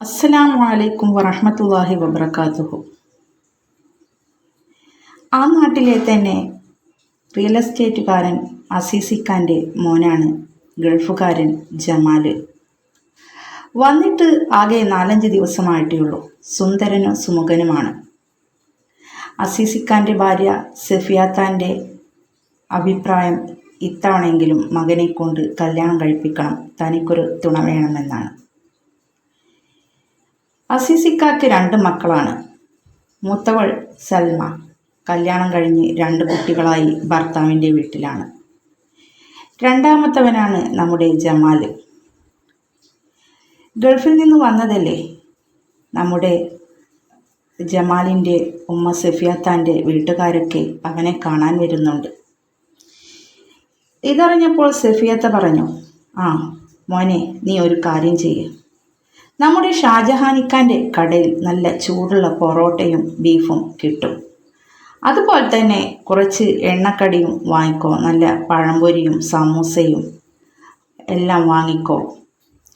അസ്സലാമു അലൈക്കും വറഹമത്തല്ലാഹി വബർക്കാത്തുഹു ആ നാട്ടിലെ തന്നെ റിയൽ എസ്റ്റേറ്റുകാരൻ അസീസിഖാന്റെ മോനാണ് ഗൾഫുകാരൻ ജമാൽ. വന്നിട്ട് ആകെ നാലഞ്ച് ദിവസമായിട്ടേ ഉള്ളൂ. സുന്ദരനും സുമുഖനുമാണ്. അസീസിഖാന്റെ ഭാര്യ സെഫിയാത്താന്റെ അഭിപ്രായം ഇത്തവണയെങ്കിലും മകനെ കൊണ്ട് കല്യാണം കഴിപ്പിക്കണം. തനിക്കൊരു തുണ വേണമെന്നാണ്. അസീസിക്കാക്ക് രണ്ട് മക്കളാണ്. മൂത്തവൾ സൽമ. കല്യാണം കഴിഞ്ഞ് രണ്ട് കുട്ടികളായി ഭർത്താവിന്റെ വീട്ടിലാണ്. രണ്ടാമത്തവനാണ് നമ്മുടെ ജമാൽ. ഗൾഫിൽ നിന്ന് വന്നതല്ലേ? നമ്മുടെ ജമാലിന്റെ ഉമ്മ സഫിയാത്താന്റെ വീട്ടുകാരൊക്കെ അവനെ കാണാൻ വരുന്നുണ്ട്. ഇതറിഞ്ഞപ്പോൾ സഫിയത്ത പറഞ്ഞു ആ മോനെ നീ ഒരു കാര്യം ചെയ്യ്. നമ്മുടെ ഷാജഹാനിക്കാന്റെ കടയിൽ നല്ല ചൂടുള്ള പൊറോട്ടയും ബീഫും കിട്ടും. അതുപോലെ തന്നെ കുറച്ച് എണ്ണക്കടിയും വാങ്ങിക്കോ. നല്ല പഴംപൊരിയും സമൂസയും എല്ലാം വാങ്ങിക്കോ.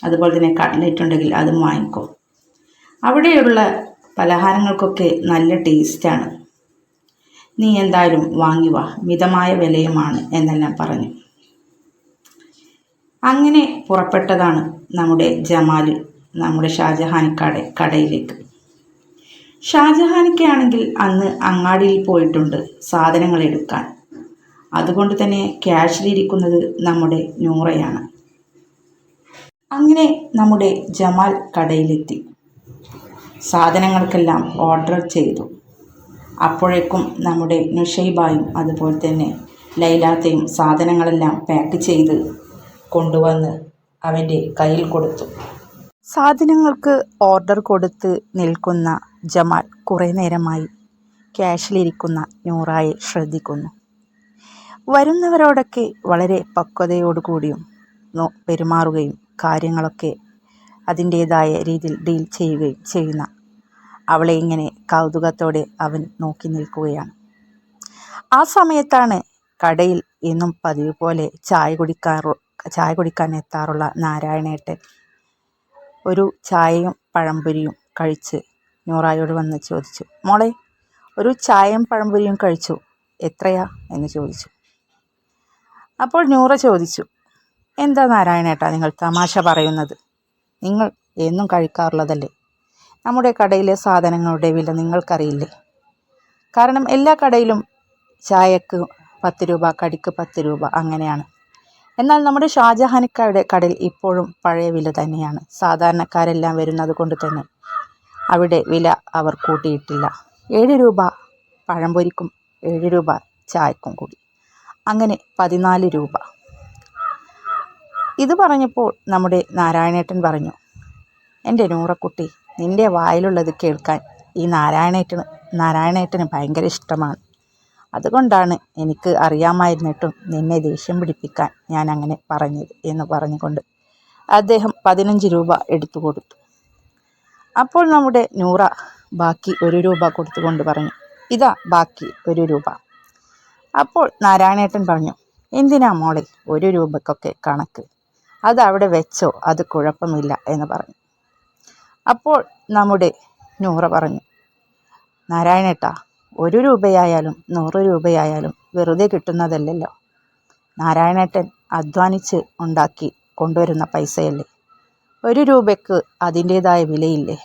അതുപോലെ തന്നെ കട്ട്ലറ്റ് ഉണ്ടെങ്കിൽ അതും വാങ്ങിക്കോ. അവിടെയുള്ള പലഹാരങ്ങൾക്കൊക്കെ നല്ല ടേസ്റ്റാണ് നീ എന്തായാലും വാങ്ങി വാ. മിതമായ വിലയുമാണ് എന്നെല്ലാം പറഞ്ഞു. അങ്ങനെ പുറപ്പെട്ടതാണ് നമ്മുടെ ജമാൽ. നമ്മുടെ ഷാജഹാൻ കട കടയിലേക്ക്. ഷാജഹാനിക്കാണെങ്കിൽ അന്ന് അങ്ങാടിയിൽ പോയിട്ടുണ്ട് സാധനങ്ങൾ എടുക്കാൻ. അതുകൊണ്ട് തന്നെ ക്യാഷിലിരിക്കുന്നത് നമ്മുടെ നൂറയാണ്. അങ്ങനെ നമ്മുടെ ജമാൽ കടയിലെത്തി. സാധനങ്ങൾക്കെല്ലാം ഓർഡർ ചെയ്തു. അപ്പോഴേക്കും നമ്മുടെ നുഷൈബായും അതുപോലെ തന്നെ ലൈലാത്തയും സാധനങ്ങളെല്ലാം പാക്ക് ചെയ്ത് കൊണ്ടുവന്ന് അവന്റെ കയ്യിൽ കൊടുത്തു. സാധനങ്ങൾക്ക് ഓർഡർ കൊടുത്ത് നിൽക്കുന്ന ജമാൽ കുറേ നേരമായി ക്യാഷിലിരിക്കുന്ന നൂറായെ ശ്രദ്ധിക്കുന്നു. വരുന്നവരോടൊക്കെ വളരെ പക്വതയോടുകൂടിയും പെരുമാറുകയും കാര്യങ്ങളൊക്കെ അതിന്റേതായ രീതിയിൽ ഡീൽ ചെയ്യുകയും ചെയ്യുന്ന അവളെ ഇങ്ങനെ കൗതുകത്തോടെ അവൻ നോക്കി നിൽക്കുകയാണ്. ആ സമയത്താണ് കടയിൽ എന്നും പതിവ് പോലെ ചായ കുടിക്കാറു ചായ കുടിക്കാൻ എത്താറുള്ള നാരായണേട്ടൻ ഒരു ചായയും പഴംപൊരിയും കഴിച്ച് നൂറായോട് വന്ന് ചോദിച്ചു മോളെ ഒരു ചായയും പഴംപൊരിയും കഴിച്ചു എത്രയാ? എന്ന് ചോദിച്ചു. അപ്പോൾ നൂറ ചോദിച്ചു എന്താ നാരായണേട്ടാ നിങ്ങൾ തമാശ പറയുന്നത്? നിങ്ങൾ എന്നും കഴിക്കാറുള്ളതല്ലേ? നമ്മുടെ കടയിലെ സാധനങ്ങളുടെ വില നിങ്ങൾക്കറിയില്ലേ? കാരണം എല്ലാ കടയിലും ചായക്ക് പത്ത് രൂപ കടിക്ക് പത്ത് രൂപ അങ്ങനെയാണ്. എന്നാൽ നമ്മുടെ ഷാജഹാനിക്കാരുടെ കടൽ ഇപ്പോഴും പഴയ വില തന്നെയാണ്. സാധാരണക്കാരെല്ലാം വരുന്നത് കൊണ്ട് തന്നെ. അവിടെ വില അവർ കൂട്ടിയിട്ടില്ല. ഏഴ് രൂപ പഴംപൊരിക്കും ഏഴ് രൂപ ചായക്കും കൂടി. അങ്ങനെ പതിനാല് രൂപ. ഇത് പറഞ്ഞപ്പോൾ നമ്മുടെ നാരായണേട്ടൻ പറഞ്ഞു എന്റെ നൂറക്കുട്ടി നിന്റെ വായിലുള്ളത് കേൾക്കാൻ ഈ നാരായണേട്ടന് നാരായണേട്ടന് ഭയങ്കര ഇഷ്ടമാണ്. അതുകൊണ്ടാണ് എനിക്ക് അറിയാമായിരുന്നിട്ടും നിന്നെ ദേഷ്യം പിടിപ്പിക്കാൻ ഞാൻ അങ്ങനെ പറഞ്ഞത് എന്ന് പറഞ്ഞുകൊണ്ട് അദ്ദേഹം പതിനഞ്ച് രൂപ എടുത്തു കൊടുത്തു. അപ്പോൾ നമ്മുടെ നൂറ ബാക്കി ഒരു രൂപ കൊടുത്തുകൊണ്ട് പറഞ്ഞു ഇതാ ബാക്കി ഒരു രൂപ. അപ്പോൾ നാരായണേട്ടൻ പറഞ്ഞു എന്തിനാ മോളെ ഒരു രൂപക്കൊക്കെ കണക്ക്? അത് അവിടെ വെച്ചോ അത് കുഴപ്പമില്ല എന്ന് പറഞ്ഞു. അപ്പോൾ നമ്മുടെ നൂറ പറഞ്ഞു നാരായണേട്ടാ ഒരു രൂപയായാലും നൂറ് രൂപയായാലും വെറുതെ കിട്ടുന്നതല്ലല്ലോ. നാരായണേട്ടൻ അധ്വാനിച്ച് ഉണ്ടാക്കി കൊണ്ടുവരുന്ന പൈസയല്ലേ? ഒരു രൂപയ്ക്ക് അതിന്റേതായ വിലയില്ലേ?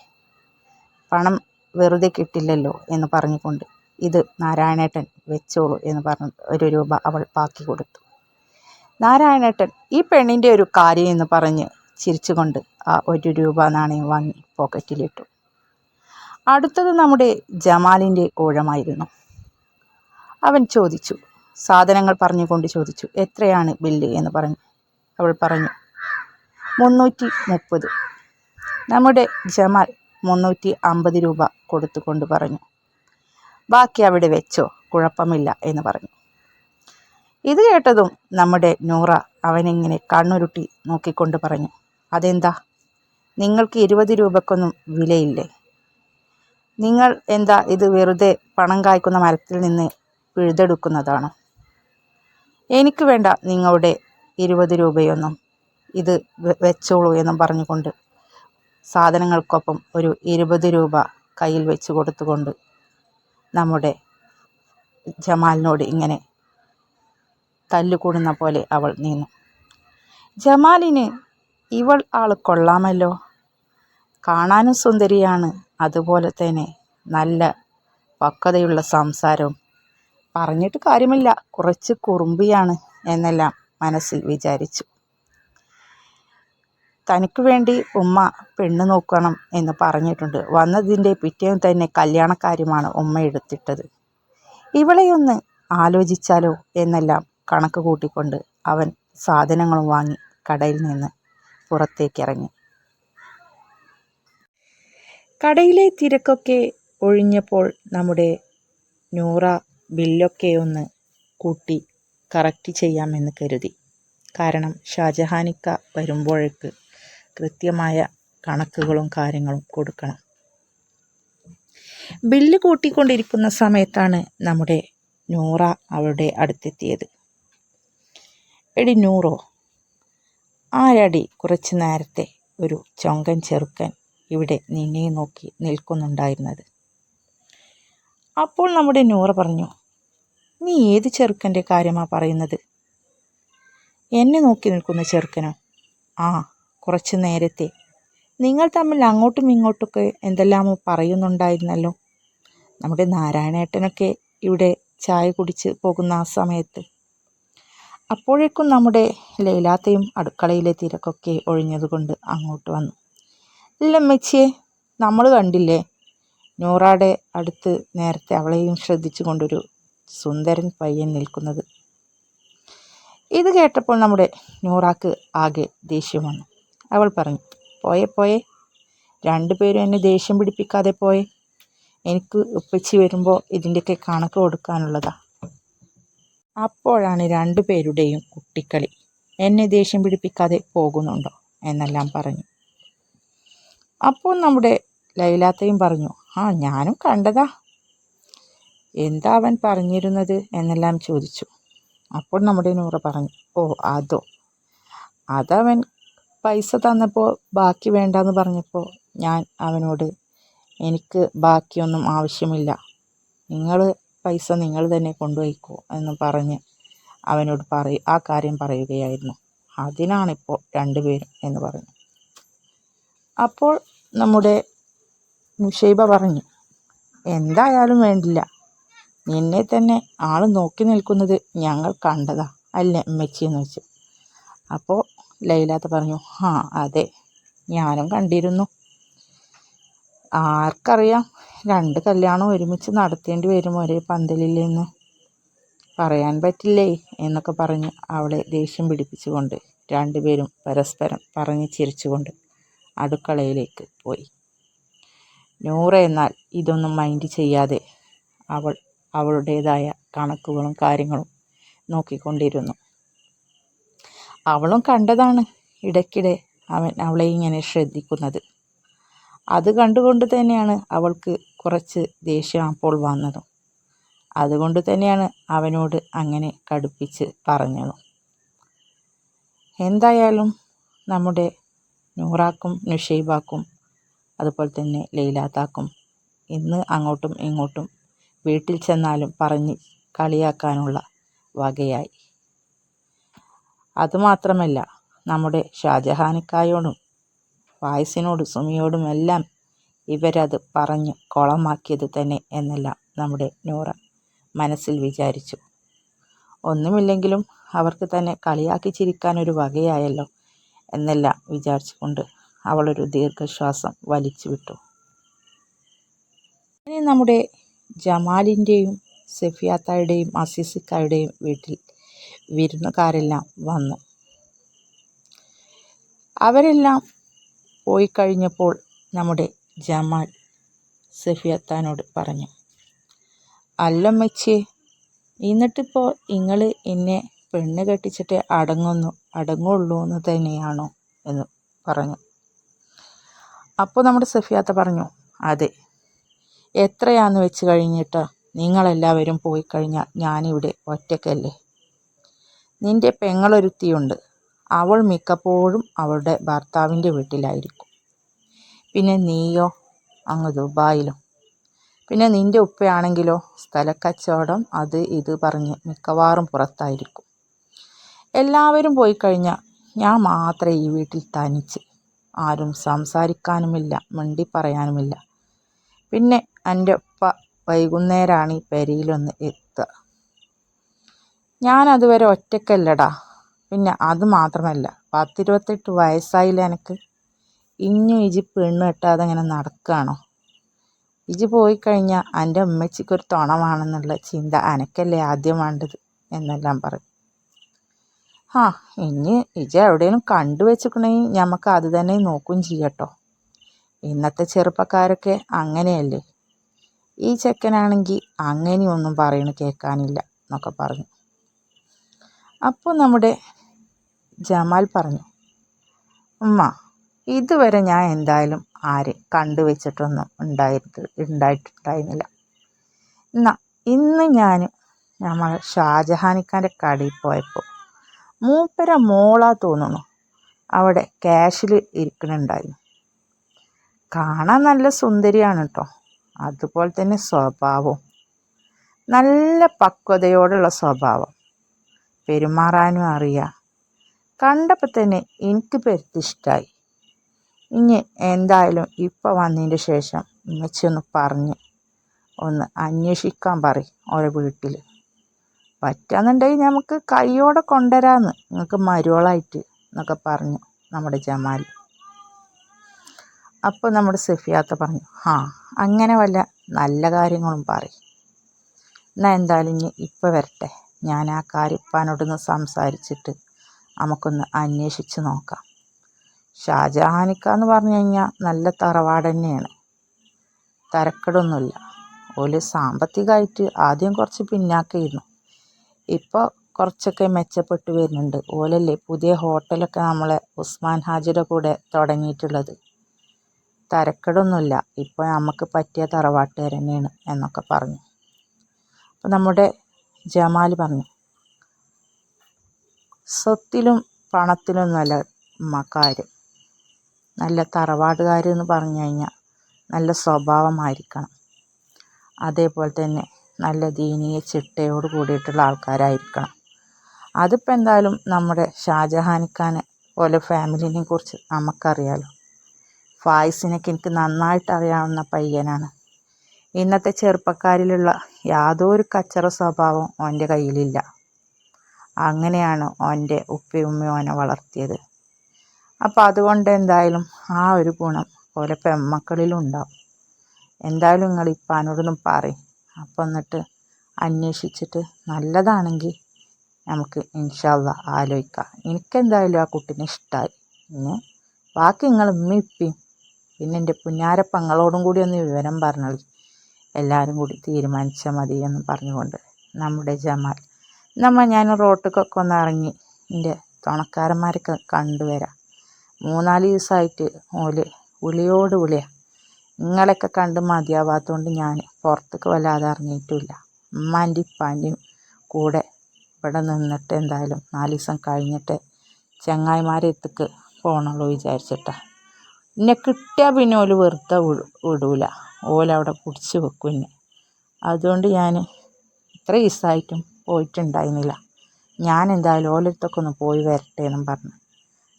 പണം വെറുതെ കിട്ടില്ലല്ലോ എന്ന് പറഞ്ഞുകൊണ്ട് ഇത് നാരായണേട്ടൻ വെച്ചോളൂ എന്ന് പറഞ്ഞ് ഒരു രൂപ അവൾ ബാക്കി കൊടുത്തു. നാരായണേട്ടൻ ഈ പെണ്ണിന്റെ ഒരു കാര്യം എന്ന് പറഞ്ഞ് ചിരിച്ചുകൊണ്ട് ആ ഒരു രൂപ നാണയം വാങ്ങി പോക്കറ്റിലിട്ടു. അടുത്തത് നമ്മുടെ ജമാലിന്റെ ഓഴമായിരുന്നു. അവൻ ചോദിച്ചു സാധനങ്ങൾ പറഞ്ഞുകൊണ്ട് ചോദിച്ചു എത്രയാണ് ബില്ല് എന്ന് പറഞ്ഞു. അവൾ പറഞ്ഞു മുന്നൂറ്റി മുപ്പത് നമ്മുടെ ജമാൽ മുന്നൂറ്റി അമ്പത് രൂപ കൊടുത്തുകൊണ്ട് പറഞ്ഞു ബാക്കി അവിടെ വെച്ചോ കുഴപ്പമില്ല എന്ന് പറഞ്ഞു. ഇത് കേട്ടതും നമ്മുടെ നൂറ അവനിങ്ങനെ കണ്ണുരുട്ടി നോക്കിക്കൊണ്ട് പറഞ്ഞു അതെന്താ? നിങ്ങൾക്ക് ഇരുപത് രൂപക്കൊന്നും വിലയില്ലേ? നിങ്ങൾ എന്താ ഇത് വെറുതെ പണം കായ്ക്കുന്ന മരത്തിൽ നിന്ന് പിഴുതെടുക്കുന്നതാണ്? എനിക്ക് വേണ്ട നിങ്ങളുടെ ഇരുപത് രൂപയൊന്നും ഇത് വെച്ചോളൂ എന്നും പറഞ്ഞുകൊണ്ട് സാധനങ്ങൾക്കൊപ്പം ഒരു ഇരുപത് രൂപ കയ്യിൽ വെച്ച് കൊടുത്തുകൊണ്ട് നമ്മുടെ ജമാലിനോട് ഇങ്ങനെ തല്ലുകൂടുന്ന പോലെ അവൾ നീന്നു. ജമാലിന് ഇവൾ ആൾ കൊള്ളാമല്ലോ. കാണാനും സുന്ദരിയാണ്. അതുപോലെ തന്നെ നല്ല പക്വതയുള്ള സംസാരവും. പറഞ്ഞിട്ട് കാര്യമില്ല. കുറച്ച് കുറുമ്പിയാണ് എന്നെല്ലാം മനസ്സിൽ വിചാരിച്ചു. തനിക്ക് വേണ്ടി ഉമ്മ പെണ്ണ് നോക്കണം എന്ന് പറഞ്ഞിട്ടുണ്ട്. വന്നതിന്റെ പിറ്റേന്ന് തന്നെ കല്യാണക്കാര്യമാണ് ഉമ്മ എടുത്തിട്ടത്. ഇവളെയൊന്ന് ആലോചിച്ചാലോ എന്നെല്ലാം കണക്ക് കൂട്ടിക്കൊണ്ട് അവൻ സാധനങ്ങളും വാങ്ങി കടയിൽ നിന്ന് പുറത്തേക്കിറങ്ങി. കടയിലെ തിരക്കൊക്കെ ഒഴിഞ്ഞപ്പോൾ നമ്മുടെ നൂറ ബില്ലൊക്കെ ഒന്ന് കൂട്ടി കറക്റ്റ് ചെയ്യാമെന്ന് കരുതി. കാരണം ഷാജഹാനിക്ക വരുമ്പോഴേക്ക് കൃത്യമായ കണക്കുകളും കാര്യങ്ങളും കൊടുക്കണം. ബില്ല് കൂട്ടിക്കൊണ്ടിരിക്കുന്ന സമയത്താണ് നമ്മുടെ നൂറ അവളുടെ അടുത്തെത്തിയത്. എടി നൂറോ ആരടി കുറച്ച് നേരത്തെ ഒരു ചൊങ്കൻ ചെറുക്കൻ ഇവിടെ നിന്നെ നോക്കി നിൽക്കുന്നുണ്ടായിരുന്നത്. അപ്പോൾ നമ്മുടെ നൂറ പറഞ്ഞു നീ ഏത് ചെറുക്കന്റെ കാര്യമാണ് പറയുന്നത്? എന്നെ നോക്കി നിൽക്കുന്ന ചെറുക്കനോ? ആ കുറച്ച് നേരത്തെ. നിങ്ങൾ തമ്മിൽ അങ്ങോട്ടും ഇങ്ങോട്ടൊക്കെ എന്തെല്ലാമോ പറയുന്നുണ്ടായിരുന്നല്ലോ. നമ്മുടെ നാരായണേട്ടനൊക്കെ ഇവിടെ ചായ കുടിച്ച് പോകുന്ന ആ സമയത്ത്. അപ്പോഴേക്കും നമ്മുടെ ലൈലാത്തയും അടുക്കളയിലെ തിരക്കൊക്കെ ഒഴിഞ്ഞതുകൊണ്ട് അങ്ങോട്ട് വന്നു. ഇല്ല അമ്മച്ചിയെ. നമ്മൾ കണ്ടില്ലേ? നൂറാടെ അടുത്ത് നേരത്തെ അവളെയും ശ്രദ്ധിച്ചു കൊണ്ടൊരു സുന്ദരൻ പയ്യൻ നിൽക്കുന്നത്. ഇത് കേട്ടപ്പോൾ നമ്മുടെ നൂറാക്ക് ആകെ ദേഷ്യം വന്നു. അവൾ പറഞ്ഞു പോയെ പോയെ. രണ്ടുപേരും എന്നെ ദേഷ്യം പിടിപ്പിക്കാതെ പോയെ. എനിക്ക് ഉപ്പച്ചി വരുമ്പോൾ ഇതിന്റെയൊക്കെ കണക്ക് കൊടുക്കാനുള്ളതാ. അപ്പോഴാണ് രണ്ടു പേരുടെയും കുട്ടിക്കളി എന്നെ ദേഷ്യം പിടിപ്പിക്കാതെ പോകുന്നുണ്ടോ? എന്നെല്ലാം പറഞ്ഞു. അപ്പോൾ നമ്മുടെ ലൈലാത്തയും പറഞ്ഞു ആ ഞാനും കണ്ടതാ. എന്താ അവൻ പറഞ്ഞിരുന്നത്? എന്നെല്ലാം ചോദിച്ചു. അപ്പോൾ നമ്മുടെ നൂറ പറഞ്ഞു ഓ അതോ. അതവൻ പൈസ തന്നപ്പോൾ ബാക്കി വേണ്ടെന്ന് പറഞ്ഞപ്പോൾ ഞാൻ അവനോട് എനിക്ക് ബാക്കിയൊന്നും ആവശ്യമില്ല. നിങ്ങൾ പൈസ നിങ്ങൾ തന്നെ കൊണ്ടുപോയിക്കോ എന്ന് പറഞ്ഞ് അവനോട് പറയും ആ കാര്യം പറയുകയായിരുന്നു. അതിനാണിപ്പോൾ രണ്ടുപേരും എന്ന് പറഞ്ഞു. അപ്പോൾ നമ്മുടെ മുഷൈബ പറഞ്ഞു എന്തായാലും വേണ്ടില്ല. നിന്നെ തന്നെ ആൾ നോക്കി നിൽക്കുന്നത് ഞങ്ങൾ കണ്ടതാ അല്ലേ അമ്മച്ചി? എന്ന് വെച്ച് അപ്പോൾ ലൈലാത്ത പറഞ്ഞു ആ അതെ ഞാനും കണ്ടിരുന്നു. ആർക്കറിയാം രണ്ട് കല്യാണം ഒരുമിച്ച് നടത്തേണ്ടി വരും ഒരേ പന്തലിൽ എന്ന്. പറയാൻ പറ്റില്ലേ? എന്നൊക്കെ പറഞ്ഞ് അവളെ ദേഷ്യം പിടിപ്പിച്ചുകൊണ്ട് രണ്ടുപേരും പരസ്പരം പറഞ്ഞ് ചിരിച്ചുകൊണ്ട് അടുക്കളയിലേക്ക് പോയി. നൂറ എന്നാൽ ഇതൊന്നും മൈൻഡ് ചെയ്യാതെ അവൾ അവളുടേതായ കണക്കുകളും കാര്യങ്ങളും നോക്കിക്കൊണ്ടിരുന്നു. അവളും കണ്ടതാണ് ഇടയ്ക്കിടെ അവൻ അവളെ ഇങ്ങനെ ശ്രദ്ധിക്കുന്നത്. അത് കണ്ടുകൊണ്ട് തന്നെയാണ് അവൾക്ക് കുറച്ച് ദേഷ്യം അപ്പോൾ വന്നതും. അതുകൊണ്ട് തന്നെയാണ് അവനോട് അങ്ങനെ കടുപ്പിച്ച് പറഞ്ഞതും. എന്തായാലും നമ്മുടെ നൂറാക്കും നുഷൈബാക്കും അതുപോലെ തന്നെ ലൈലാത്താക്കും. ഇന്ന് അങ്ങോട്ടും ഇങ്ങോട്ടും വീട്ടിൽ ചെന്നാലും പറഞ്ഞ് കളിയാക്കാനുള്ള വകയായി. അതുമാത്രമല്ല നമ്മുടെ ഷാജഹാനിക്കായോടും ഫായിസിനോടും സുമിയോടുമെല്ലാം ഇവരത് പറഞ്ഞ് കുളമാക്കിയത് തന്നെ എന്നെല്ലാം നമ്മുടെ നൂറ മനസ്സിൽ വിചാരിച്ചു. ഒന്നുമില്ലെങ്കിലും അവർക്ക് തന്നെ കളിയാക്കി ചിരിക്കാനൊരു വകയായല്ലോ എന്നെല്ലാം വിചാരിച്ചുകൊണ്ട് അവളൊരു ദീർഘശ്വാസം വലിച്ചു വിട്ടു. ഇനി നമ്മുടെ ജമാലിന്റെയും സെഫിയാത്തായുടെയും അസീസിക്കായുടെയും വീട്ടിൽ വിരുന്നുകാരെല്ലാം വന്നു. അവരെല്ലാം പോയി കഴിഞ്ഞപ്പോൾ നമ്മുടെ ജമാൽ സെഫിയത്താനോട് പറഞ്ഞു അല്ലമ്മച്ചേ എന്നിട്ടിപ്പോൾ നിങ്ങൾ എന്നെ പെണ്ണ് കെട്ടിച്ചിട്ട് അടങ്ങുന്നു. അടങ്ങുള്ളൂ എന്ന് തന്നെയാണോ എന്ന് പറഞ്ഞു. അപ്പോൾ നമ്മുടെ സഫിയാത്ത പറഞ്ഞു അതെ എത്രയാന്ന് വെച്ച് കഴിഞ്ഞിട്ട് നിങ്ങളെല്ലാവരും പോയി കഴിഞ്ഞാൽ ഞാനിവിടെ ഒറ്റയ്ക്കല്ലേ നിന്റെ പെങ്ങളൊരുത്തിയുണ്ട് അവൾ മിക്കപ്പോഴും അവളുടെ ഭർത്താവിന്റെ വീട്ടിലായിരിക്കും. പിന്നെ നീയോ അങ്ങ് ദുബായിലും? പിന്നെ നിന്റെ ഉപ്പയാണെങ്കിലോ? സ്ഥലക്കച്ചവടം അത് ഇത് പറഞ്ഞ് മിക്കവാറും പുറത്തായിരിക്കും. എല്ലാവരും പോയി കഴിഞ്ഞാൽ ഞാൻ മാത്രമേ ഈ വീട്ടിൽ തനിച്ച്. ആരും സംസാരിക്കാനുമില്ല മണ്ടി പറയാനുമില്ല. പിന്നെ എന്റെ ഉപ്പ വൈകുന്നേരമാണ് ഈ പെരയിലൊന്ന് എത്തുക ഞാനതുവരെ അതുവരെ ഒറ്റയ്ക്കല്ലടാ പിന്നെ അത് മാത്രമല്ല പത്തിരുപത്തെട്ട് വയസ്സായില്ല എനിക്ക്? ഇഞ്ഞും ഇജി പെണ്ണ് കെട്ടാതെ ഇങ്ങനെ നടക്കുകയാണോ ഇജി പോയി കഴിഞ്ഞാൽ എന്റെ ഉമ്മച്ചിക്കൊരു തുണമാണെന്നുള്ള ചിന്ത അനക്കല്ലേ ആദ്യം വേണ്ടത് എന്നെല്ലാം പറയും. ആ ഇനി ഇജ എവിടെയെങ്കിലും കണ്ടു വെച്ചിട്ടുണ്ടെങ്കിൽ ഞമ്മക്ക് അത് തന്നെ നോക്കുകയും ചെയ്യട്ടോ. ഇന്നത്തെ ചെറുപ്പക്കാരൊക്കെ അങ്ങനെയല്ലേ? ഈ ചെക്കനാണെങ്കിൽ അങ്ങനെയൊന്നും പറയണ കേൾക്കാനില്ല എന്നൊക്കെ പറഞ്ഞു. അപ്പോൾ നമ്മുടെ ജമാൽ പറഞ്ഞു ഉമ്മ ഇതുവരെ ഞാൻ എന്തായാലും ആരെ കണ്ടുവച്ചിട്ടൊന്നും ഉണ്ടായിരുന്നു ഉണ്ടായിട്ടുണ്ടായിരുന്നില്ല. എന്നാ ഇന്ന് ഞാൻ നമ്മൾ ഷാജഹാനിക്കാന്റെ കടയിൽ പോയപ്പോൾ മൂപ്പര മോളാ തോന്നുന്നു അവിടെ ക്യാഷിൽ ഇരിക്കുന്നുണ്ടായിരുന്നു കാണാൻ നല്ല സുന്ദരിയാണ് കേട്ടോ അതുപോലെ തന്നെ സ്വഭാവവും. നല്ല പക്വതയോടുള്ള സ്വഭാവം. പെരുമാറാനും അറിയാം. കണ്ടപ്പോൾ തന്നെ എനിക്ക് പെരുത്തിഷ്ടമായി ഇനി എന്തായാലും ഇപ്പോൾ വന്നതിന്റെ ശേഷം ഉമ്മച്ചി ഒന്ന് പറഞ്ഞ് ഒന്ന് അന്വേഷിക്കാൻ പറയും ഓരോ വീട്ടിൽ പറ്റുകയെന്നുണ്ടെങ്കിൽ നമുക്ക് കൈയോടെ കൊണ്ടുവരാമെന്ന് നിങ്ങൾക്ക് മരുവളായിട്ട് എന്നൊക്കെ പറഞ്ഞു നമ്മുടെ ജമാൽ. അപ്പോൾ നമ്മുടെ സഫിയാത്ത പറഞ്ഞു ആ അങ്ങനെ വല്ല നല്ല കാര്യങ്ങളും പറയും. എന്നാൽ എന്തായാലും ഇനി ഇപ്പോൾ വരട്ടെ. ഞാൻ ആ കാര്യപ്പാനോടൊന്ന് സംസാരിച്ചിട്ട് നമുക്കൊന്ന് അന്വേഷിച്ച് നോക്കാം. ഷാജഹാനിക്ക എന്ന് പറഞ്ഞു കഴിഞ്ഞാൽ നല്ല തറവാട് തന്നെയാണ്. തരക്കെടൊന്നുമില്ല. ഓൽ സാമ്പത്തികമായിട്ട് ആദ്യം കുറച്ച് പിന്നാക്കമായിരുന്നു ഇപ്പോൾ കുറച്ചൊക്കെ മെച്ചപ്പെട്ട് വരുന്നുണ്ട്. ഓലല്ലേ പുതിയ ഹോട്ടലൊക്കെ നമ്മളെ ഉസ്മാൻ ഹാജിയുടെ കൂടെ തുടങ്ങിയിട്ടുള്ളത്. തരക്കേടൊന്നുമില്ല ഇപ്പോൾ നമുക്ക് പറ്റിയ തറവാട്ടുകാർ തന്നെയാണ് എന്നൊക്കെ പറഞ്ഞു. അപ്പോൾ നമ്മുടെ ജമാൽ പറഞ്ഞു സ്വത്തിലും പണത്തിലും നല്ല കാര്യം നല്ല തറവാടുകാരെന്ന് പറഞ്ഞു കഴിഞ്ഞാൽ നല്ല സ്വഭാവമായിരിക്കണം. അതേപോലെ തന്നെ നല്ല ദീനീയ ചിട്ടയോട് കൂടിയിട്ടുള്ള ആൾക്കാരായിരിക്കണം. അതിപ്പോൾ എന്തായാലും നമ്മുടെ ഷാജഹാനിക്കാനെ പോലെ ഫാമിലിനെ കുറിച്ച് നമുക്കറിയാലോ. ഫായിസിനൊക്കെ എനിക്ക് നന്നായിട്ട് അറിയാവുന്ന പയ്യനാണ്. ഇന്നത്തെ ചെറുപ്പക്കാരിലുള്ള യാതൊരു കച്ചറ സ്വഭാവം ഓന്റെ കയ്യിലില്ല. അങ്ങനെയാണ് ഓന്റെ ഉപ്പയും ഓനെ വളർത്തിയത്. അപ്പോൾ അതുകൊണ്ട് എന്തായാലും ആ ഒരു ഗുണം ഓലെ പെമ്മക്കളിലും ഉണ്ടാവും. എന്തായാലും നിങ്ങൾ ഇപ്പാനോടൊന്നും പറയും. അപ്പം എന്നിട്ട് അന്വേഷിച്ചിട്ട് നല്ലതാണെങ്കിൽ നമുക്ക് ഇൻഷാല്ല ആലോചിക്കാം എനിക്കെന്തായാലും ആ കുട്ടീനെ ഇഷ്ടമായി പിന്നെ ബാക്കി നിങ്ങൾ ഉമ്മയും പിന്നെ എന്റെ പുന്നാരപ്പങ്ങളോടും കൂടി ഒന്ന് വിവരം പറഞ്ഞോളി. എല്ലാവരും കൂടി തീരുമാനിച്ചാൽ മതി എന്ന് പറഞ്ഞുകൊണ്ട് നമ്മുടെ ജമാൽ. നമ്മൾ ഞാൻ റോട്ടിക്കൊക്കെ ഒന്ന് ഇറങ്ങി എന്റെ തുണക്കാരന്മാരൊക്കെ കണ്ടുവരാം. മൂന്നാൽ ദിവസമായിട്ട് ഓൽ വിളിയോട് വിളിയാണ് നിങ്ങളെയൊക്കെ കണ്ട് മതിയാവാത്തതുകൊണ്ട് ഞാൻ പുറത്തേക്ക് വല്ലാതെ ഇറങ്ങിയിട്ടില്ല ഉമ്മാന്റെ ഇപ്പാന്റെയും കൂടെ ഇവിടെ നിന്നിട്ട് എന്തായാലും നാല് ദിവസം കഴിഞ്ഞിട്ട് ചങ്ങായിമാരെ എത്തിക്ക് പോകണുള്ളൂ വിചാരിച്ചിട്ടാണ് എന്നെ കിട്ടിയാൽ പിന്നെ ഓൽ വെറുതെ വിടൂല. ഓലവിടെ കുടിച്ച് വെക്കും എന്നെ അതുകൊണ്ട് ഞാൻ ഇത്ര ദിവസമായിട്ടും പോയിട്ടുണ്ടായിരുന്നില്ല. ഞാൻ എന്തായാലും ഓലടുത്തൊക്കെ ഒന്ന് പോയി വരട്ടെ എന്നും പറഞ്ഞു.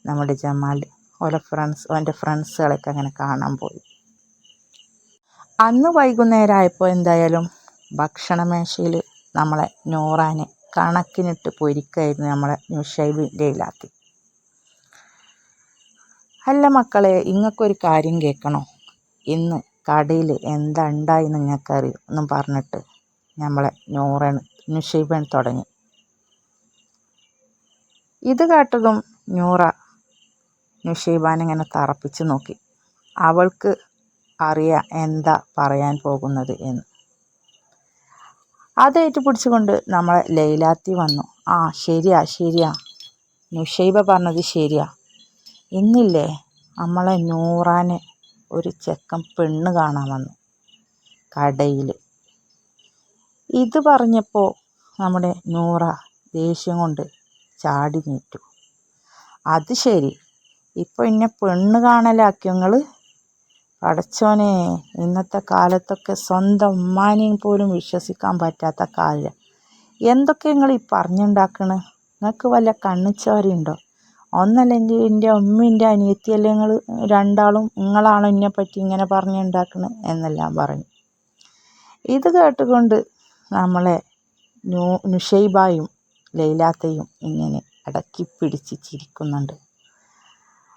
നമ്മുടെ ജമാൽ ഓലെ ഫ്രണ്ട്സ് ഓന്റെ ഫ്രണ്ട്സുകളൊക്കെ അങ്ങനെ കാണാൻ പോയി. അന്ന് വൈകുന്നേരം ആയപ്പോൾ എന്തായാലും ഭക്ഷണമേശയിൽ നമ്മളെ നൂറാനെ കണക്കിനിട്ട് പൊരിക്കായിരുന്നു നമ്മളെ നുഷൈബിന്റെ ഇലാക്കി അല്ല മക്കളെ ഇങ്ങക്കൊരു കാര്യം കേൾക്കണോ ഇന്ന് കടയിൽ എന്താ ഉണ്ടായി നിങ്ങൾക്കറിയും എന്നും പറഞ്ഞിട്ട് നമ്മളെ നൂറൻ ന്യൂഷൈബൻ തുടങ്ങി. ഇത് കേട്ടതും നൂറ നുഷൈബാൻ ഇങ്ങനെ തറപ്പിച്ച് നോക്കി. അവൾക്ക് അറിയാം എന്താ പറയാൻ പോകുന്നത് എന്ന്. അത് ഏറ്റുപിടിച്ചുകൊണ്ട് നമ്മളെ ലൈലാത്തി വന്നു. ആ ശരിയാ ശരിയാ. നുഷൈബ പറഞ്ഞത് ശരിയാ. ഇന്നില്ലേ നമ്മളെ നൂറാന് ഒരു ചെക്കൻ പെണ്ണ് കാണാൻ വന്നു കടയിൽ ഇത് പറഞ്ഞപ്പോൾ നമ്മുടെ നൂറ ദേഷ്യം കൊണ്ട് ചാടി നീറ്റു. അത് ശരി. ഇപ്പോൾ എന്നെ പെണ്ണ് കാണലാക്കിയോ നിങ്ങൾ പടച്ചോനെ ഇന്നത്തെ കാലത്തൊക്കെ സ്വന്തം ഉമ്മാനെയും പോലും വിശ്വസിക്കാൻ പറ്റാത്ത കാലം. എന്തൊക്കെ നിങ്ങൾ ഈ പറഞ്ഞുണ്ടാക്കണ്? നിങ്ങൾക്ക് വല്ല കണ്ണിച്ചോരയുണ്ടോ? ഒന്നല്ലെങ്കിൽ എന്റെ ഉമ്മന്റെ അനിയത്തിയല്ലേ നിങ്ങൾ രണ്ടാളും നിങ്ങളാണോ എന്നെ പറ്റി ഇങ്ങനെ പറഞ്ഞുണ്ടാക്കണ് എന്നെല്ലാം പറഞ്ഞു. ഇത് കേട്ടുകൊണ്ട് നമ്മളെ നു നുഷൈബായും ലൈലാത്തയും ഇങ്ങനെ അടക്കി പിടിച്ച് ചിരിക്കുന്നുണ്ട്.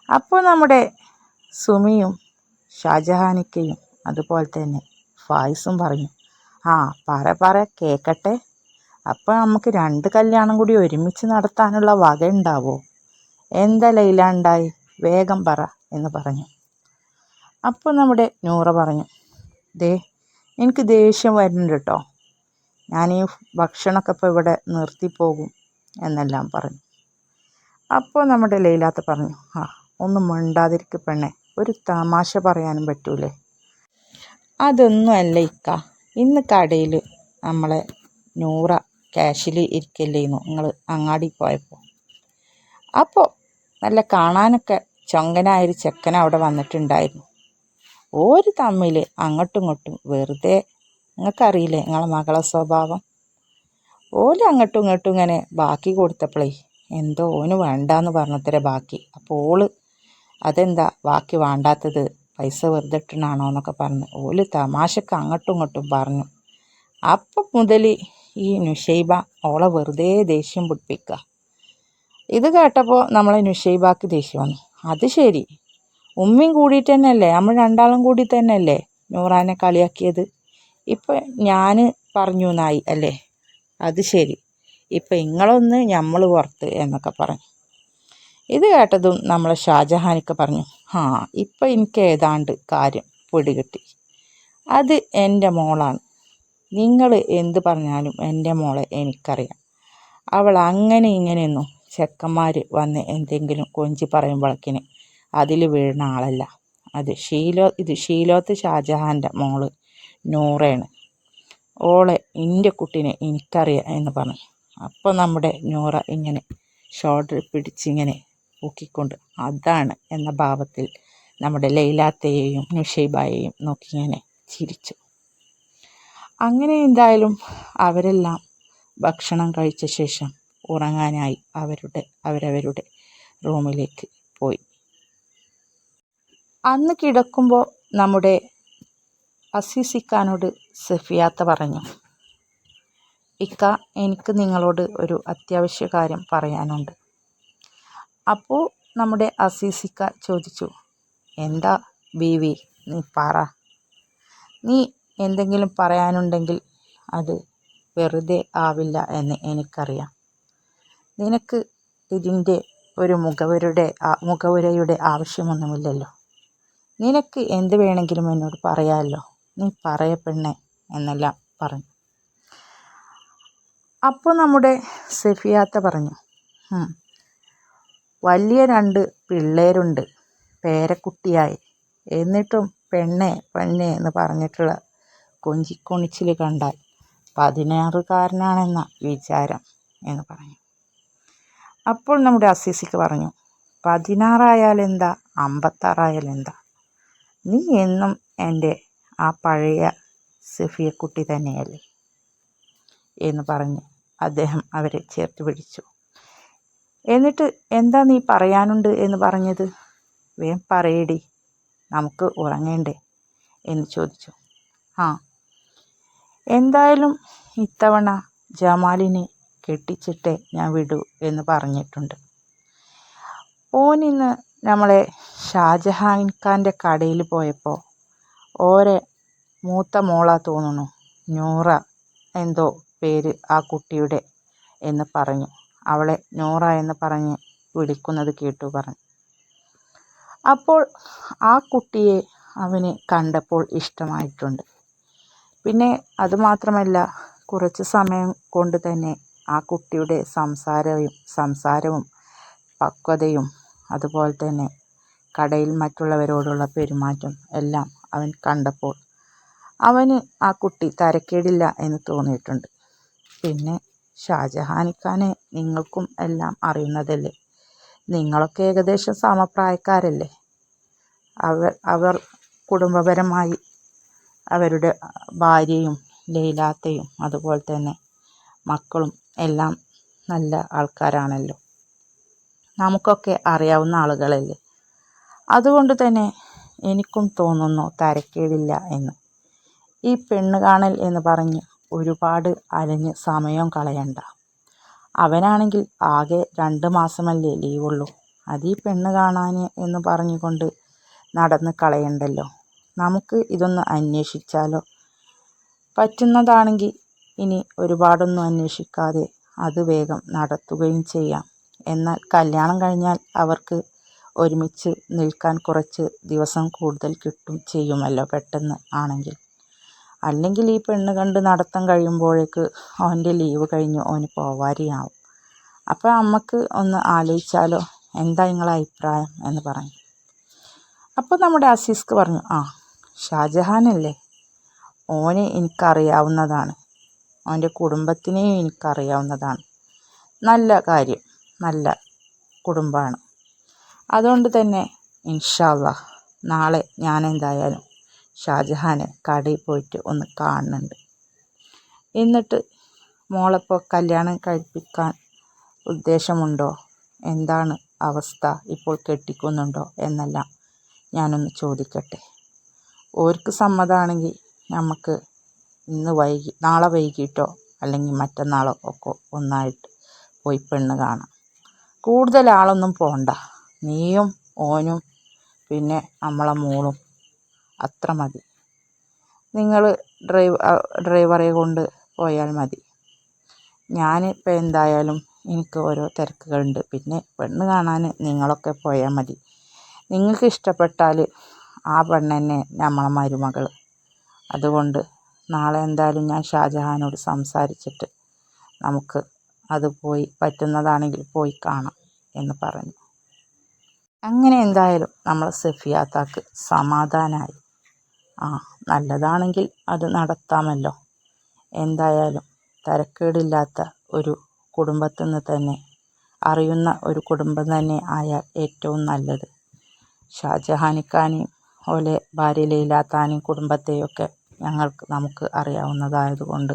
അപ്പോൾ നമ്മുടെ സുമിയും ഷാജഹാനിക്കയും അതുപോലെ തന്നെ ഫായിസും പറഞ്ഞു. ആ പറ പറ കേക്കട്ടെ. അപ്പം നമുക്ക് രണ്ട് കല്യാണം കൂടി ഒരുമിച്ച് നടത്താനുള്ള വക ഉണ്ടാവോ? എന്താ ലൈല ഉണ്ടായി? വേഗം പറ എന്ന് പറഞ്ഞു. അപ്പോൾ നമ്മുടെ നൂറ പറഞ്ഞു ദേ എനിക്ക് ദേഷ്യം വരുന്നുണ്ട് കേട്ടോ. ഞാൻ ഈ ഭക്ഷണമൊക്കെ ഇപ്പോൾ ഇവിടെ നിർത്തിപ്പോകും എന്നെല്ലാം പറഞ്ഞു. അപ്പോൾ നമ്മുടെ ലൈലാത്ത പറഞ്ഞു ആ ഒന്നും മിണ്ടാതിരിക്ക് പെണ്ണെ. ഒരു തമാശ പറയാനും പറ്റൂലേ? അതൊന്നും അല്ല ഇക്ക. ഇന്ന് കടയിൽ നമ്മളെ നൂറ ക്യാഷിൽ ഇരിക്കല്ലേന്നു. നിങ്ങൾ അങ്ങാടി പോയപ്പോൾ അപ്പോൾ നല്ല കാണാനൊക്കെ ചൊങ്കനായൊരു ചെക്കൻ അവിടെ വന്നിട്ടുണ്ടായിരുന്നു. ഒരു തമ്മിൽ അങ്ങോട്ടും ഇങ്ങോട്ടും വെറുതെ നിങ്ങൾക്കറിയില്ലേ നിങ്ങളെ മകളെ സ്വഭാവം? ഓൽ അങ്ങോട്ടും ഇങ്ങോട്ടും ഇങ്ങനെ ബാക്കി കൊടുത്തപ്പോഴേ എന്തോ ഓന് വേണ്ടാന്ന് പറഞ്ഞത്രേ ബാക്കി. അപ്പോൾ ഓൾ അതെന്താ? ബാക്കി വേണ്ടാത്തത്. പൈസ വെറുതെ ഇട്ടണാണോ എന്നൊക്കെ പറഞ്ഞ്. ഓൽ തമാശക്ക് അങ്ങോട്ടും ഇങ്ങോട്ടും പറഞ്ഞു. അപ്പം മുതൽ ഈ നുഷൈബ ഓളെ വെറുതെ ദേഷ്യം പിടിപ്പിക്കുക ഇത് കേട്ടപ്പോൾ നമ്മളെ നുഷൈബാക്ക് ദേഷ്യം വന്നു. അത് ശരി. ഉമ്മയും കൂടിയിട്ട് തന്നെയല്ലേ നമ്മൾ രണ്ടാളും കൂടി തന്നെയല്ലേ നൂറാനെ കളിയാക്കിയത്? ഇപ്പം ഞാൻ പറഞ്ഞു എന്നായി അല്ലേ? അത് ശരി. ഇപ്പം നിങ്ങളൊന്ന് നമ്മൾ പുറത്ത് എന്നൊക്കെ പറഞ്ഞു. ഇത് കേട്ടതും നമ്മളെ ഷാജഹാനിക്ക് പറഞ്ഞു ആ ഇപ്പം എനിക്ക് ഏതാണ്ട് കാര്യം പിടികിട്ടി അത് എന്റെ മോളാണ്. നിങ്ങൾ എന്ത് പറഞ്ഞാലും എന്റെ മോളെ എനിക്കറിയാം. അവൾ അങ്ങനെ ഇങ്ങനെയൊന്നും ചെക്കന്മാർ വന്ന് എന്തെങ്കിലും കൊഞ്ചി പറയുമ്പോഴേക്കിന് അതിൽ വീഴുന്ന ആളല്ല. അത് ഷീലോ ഇത് ഷീലോത്ത് ഷാജഹാന്റെ മോൾ നൂറയാണ് ഓളെ എന്റെ കുട്ടീനെ എനിക്കറിയാം എന്ന് പറഞ്ഞു. അപ്പോൾ നമ്മുടെ നൂറ ഇങ്ങനെ ഷോൾഡർ പിടിച്ചിങ്ങനെ ഊക്കിക്കൊണ്ട് അതാണ് എന്ന ഭാവത്തിൽ നമ്മുടെ ലൈലാത്തയെയും നുഷൈബായെയും നോക്കി നോക്കിങ്ങനെ ചിരിച്ചു. അങ്ങനെ എന്തായാലും അവരെല്ലാം ഭക്ഷണം കഴിച്ച ശേഷം ഉറങ്ങാനായി അവരുടെ അവരവരുടെ റൂമിലേക്ക് പോയി. അന്ന് കിടക്കുമ്പോൾ നമ്മുടെ അസീസിക്കാനോട് സഫിയാത്ത പറഞ്ഞു ഇക്ക എനിക്ക് നിങ്ങളോട് ഒരു അത്യാവശ്യ കാര്യം പറയാനുണ്ട്. അപ്പോൾ നമ്മുടെ അസീസിക്ക ചോദിച്ചു എന്താ ബീവി നീ പറ. നീ എന്തെങ്കിലും പറയാനുണ്ടെങ്കിൽ അത് വെറുതെ ആവില്ല എന്ന് എനിക്കറിയാം. നിനക്ക് ഇതിന്റെ ഒരു മുഖവരുടെ മുഖവുരയുടെ ആവശ്യമൊന്നുമില്ലല്ലോ. നിനക്ക് എന്ത് വേണമെങ്കിലും എന്നോട് പറയാമല്ലോ നീ പറയ പെണ്ണെ എന്നെല്ലാം പറഞ്ഞു. അപ്പോൾ നമ്മുടെ സെഫിയാത്ത പറഞ്ഞു വലിയ രണ്ട് പിള്ളേരുണ്ട്. പേരക്കുട്ടിയായി. എന്നിട്ടും പെണ്ണെ പെണ്ണെ എന്ന് പറഞ്ഞിട്ടുള്ള കൊഞ്ചിക്കൊണിച്ചിൽ കണ്ടാൽ പതിനാറുകാരനാണെന്ന വിചാരം എന്ന് പറഞ്ഞു. അപ്പോൾ നമ്മുടെ അസീസിക്ക് പറഞ്ഞു പതിനാറായാലെന്താ? അമ്പത്താറായാലെന്താ? നീ എന്നും എന്റെ ആ പഴയ സഫിയക്കുട്ടി തന്നെയല്ലേ? എന്ന് പറഞ്ഞ് അദ്ദേഹം അവരെ ചേർത്ത് പിടിച്ചു. എന്നിട്ട് എന്താ നീ പറയാനുണ്ട് എന്ന് പറഞ്ഞത്? വേം പറയടി. നമുക്ക് ഉറങ്ങേണ്ടേ? എന്ന് ചോദിച്ചു. ആ. എന്തായാലും ഇത്തവണ ജമാലിനെ കെട്ടിച്ചിട്ടേ ഞാൻ വിടൂ എന്ന് പറഞ്ഞിട്ടുണ്ട്. ഓനിന്ന് നമ്മളെ ഷാജഹാൻ ഖാന്റെ കടയിൽ പോയപ്പോൾ ഓരെ മൂത്ത മോളാ തോന്നുന്നു നൂറ എന്തോ പേര് ആ കുട്ടിയുടെ എന്ന് പറഞ്ഞു. അവളെ നോറ എന്ന് പറഞ്ഞ് വിളിക്കുന്നത് കേട്ടു പറഞ്ഞു. അപ്പോൾ ആ കുട്ടിയെ അവന് കണ്ടപ്പോൾ ഇഷ്ടമായിട്ടുണ്ട്. പിന്നെ അതുമാത്രമല്ല കുറച്ച് സമയം കൊണ്ട് തന്നെ ആ കുട്ടിയുടെ സംസാരവും സംസാരവും പക്വതയും അതുപോലെ തന്നെ കടയിൽ മറ്റുള്ളവരോടുള്ള പെരുമാറ്റം എല്ലാം അവൻ കണ്ടപ്പോൾ അവന് ആ കുട്ടി തരക്കേടില്ല എന്ന് തോന്നിയിട്ടുണ്ട്. പിന്നെ ഷാജഹാനിക്കാനെ നിങ്ങൾക്കും എല്ലാം അറിയുന്നതല്ലേ? നിങ്ങളൊക്കെ ഏകദേശം സമപ്രായക്കാരല്ലേ? അവർ അവർ കുടുംബപരമായി അവരുടെ ഭാര്യയും ലൈലാത്തയും അതുപോലെ തന്നെ മക്കളും എല്ലാം നല്ല ആൾക്കാരാണല്ലോ. നമുക്കൊക്കെ അറിയാവുന്ന ആളുകളല്ലേ? അതുകൊണ്ട് തന്നെ എനിക്കും തോന്നുന്നു തരക്കേടില്ല എന്ന്. ഈ പെണ്ണ് കാണൽ എന്ന് പറഞ്ഞ് ഒരുപാട് അലഞ്ഞ് സമയം കളയണ്ട. അവനാണെങ്കിൽ ആകെ രണ്ട് മാസമല്ലേ ലീവുള്ളൂ. ഈ പെണ്ണ് കാണാൻ എന്ന് പറഞ്ഞുകൊണ്ട് നടന്ന് കളയണ്ടല്ലോ. നമുക്ക് ഇതൊന്ന് അന്വേഷിച്ചാലോ? പറ്റുന്നതാണെങ്കിൽ ഇനി ഒരുപാടൊന്നും അന്വേഷിക്കാതെ അത് വേഗം നടത്തുകയും ചെയ്യാം. എന്നാൽ കല്യാണം കഴിഞ്ഞാൽ അവർക്ക് ഒരുമിച്ച് നിൽക്കാൻ കുറച്ച് ദിവസം കൂടുതൽ കിട്ടും ചെയ്യുമല്ലോ പെട്ടെന്ന് ആണെങ്കിൽ. അല്ലെങ്കിൽ ഈ പെണ്ണ് കണ്ട് നടത്തം കഴിയുമ്പോഴേക്ക് അവന്റെ ലീവ് കഴിഞ്ഞ് ഓന് പോവാരിയാവും. അപ്പോൾ അമ്മയ്ക്ക് ഒന്ന് ആലോചിച്ചാലോ എന്താ നിങ്ങളെ അഭിപ്രായം എന്ന് പറഞ്ഞു അപ്പോൾ നമ്മുടെ അസീസ്ക്ക് പറഞ്ഞു ആ ഷാജഹാനല്ലേ? ഓനെ എനിക്കറിയാവുന്നതാണ്. അവന്റെ കുടുംബത്തിനെയും എനിക്കറിയാവുന്നതാണ്. നല്ല കാര്യം നല്ല കുടുംബമാണ്. അതുകൊണ്ട് തന്നെ ഇൻഷാല്ല നാളെ ഞാൻ എന്തായാലും ഷാജഹാനെ കടയിൽ പോയിട്ട് ഒന്ന് കാണുന്നുണ്ട് എന്നിട്ട് മോളെപ്പോൾ കല്യാണം കഴിപ്പിക്കാൻ ഉദ്ദേശമുണ്ടോ? എന്താണ് അവസ്ഥ ഇപ്പോൾ കെട്ടിക്കുന്നുണ്ടോ എന്നെല്ലാം ഞാനൊന്ന് ചോദിക്കട്ടെ. ഓർക്ക് സമ്മതമാണെങ്കിൽ നമുക്ക് ഇന്ന് വൈകി നാളെ വൈകിട്ടോ അല്ലെങ്കിൽ മറ്റന്നാളോ ഒക്കെ ഒന്നായിട്ട് പോയി പെണ്ണ് കാണാം. കൂടുതൽ ആളൊന്നും പോണ്ട. നീയും ഓനും പിന്നെ നമ്മളെ മോളും അത്ര മതി. നിങ്ങൾ ഡ്രൈവ് ഡ്രൈവറെ കൊണ്ട് പോയാൽ മതി. ഞാൻ ഇപ്പോൾ എന്തായാലും എനിക്ക് ഓരോ തിരക്കുകളുണ്ട്. പിന്നെ പെണ്ണ് കാണാൻ നിങ്ങളൊക്കെ പോയാൽ മതി. നിങ്ങൾക്ക് ഇഷ്ടപ്പെട്ടാൽ ആ പെണ്ണ് തന്നെ നമ്മളെ മരുമകൾ. അതുകൊണ്ട് നാളെ എന്തായാലും ഞാൻ ഷാജഹാനോട് സംസാരിച്ചിട്ട് നമുക്ക് അത് പോയി പറ്റുന്നതാണെങ്കിൽ പോയി കാണാം എന്ന് പറഞ്ഞു. അങ്ങനെ എന്തായാലും നമ്മൾ സഫിയാത്താക്ക് സമാധാനമായി ആ നല്ലതാണെങ്കിൽ അത് നടത്താമല്ലോ. എന്തായാലും തരക്കേടില്ലാത്ത ഒരു കുടുംബത്തിൽ നിന്ന് തന്നെ അറിയുന്ന ഒരു കുടുംബം തന്നെ ആയാൽ ഏറ്റവും നല്ലത്. ഷാജഹാനിക്കാനെയും ഓലെ ഭാര്യ ലൈലാത്താനെയും കുടുംബത്തെയൊക്കെ ഞങ്ങൾക്ക് നമുക്ക് അറിയാവുന്നതായതുകൊണ്ട്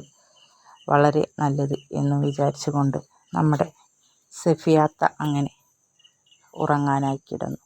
വളരെ നല്ലത് എന്ന് വിചാരിച്ചുകൊണ്ട് നമ്മുടെ സഫിയാത്ത അങ്ങനെ ഉറങ്ങാനായി കിടന്നു.